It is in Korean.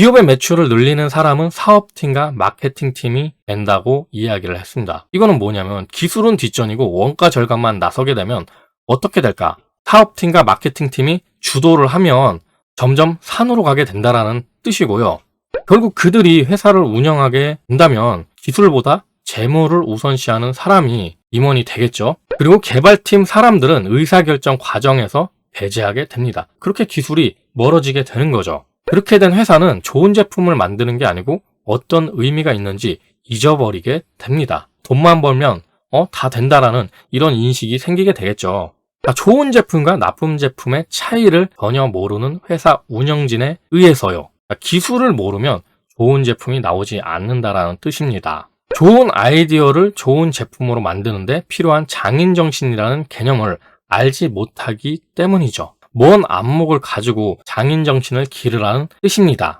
기업의 매출을 늘리는 사람은 사업팀과 마케팅팀이 된다고 이야기를 했습니다. 이거는 뭐냐면 기술은 뒷전이고 원가 절감만 나서게 되면 어떻게 될까? 사업팀과 마케팅팀이 주도를 하면 점점 산으로 가게 된다라는 뜻이고요. 결국 그들이 회사를 운영하게 된다면 기술보다 재무를 우선시하는 사람이 임원이 되겠죠. 그리고 개발팀 사람들은 의사결정 과정에서 배제하게 됩니다. 그렇게 기술이 멀어지게 되는 거죠. 그렇게 된 회사는 좋은 제품을 만드는 게 아니고 어떤 의미가 있는지 잊어버리게 됩니다. 돈만 벌면 어, 다 된다라는 이런 인식이 생기게 되겠죠. 아, 좋은 제품과 나쁜 제품의 차이를 전혀 모르는 회사 운영진에 의해서요. 아, 기술을 모르면 좋은 제품이 나오지 않는다라는 뜻입니다. 좋은 아이디어를 좋은 제품으로 만드는데 필요한 장인 정신이라는 개념을 알지 못하기 때문이죠. 먼 안목을 가지고 장인 정신을 기르라는 뜻입니다.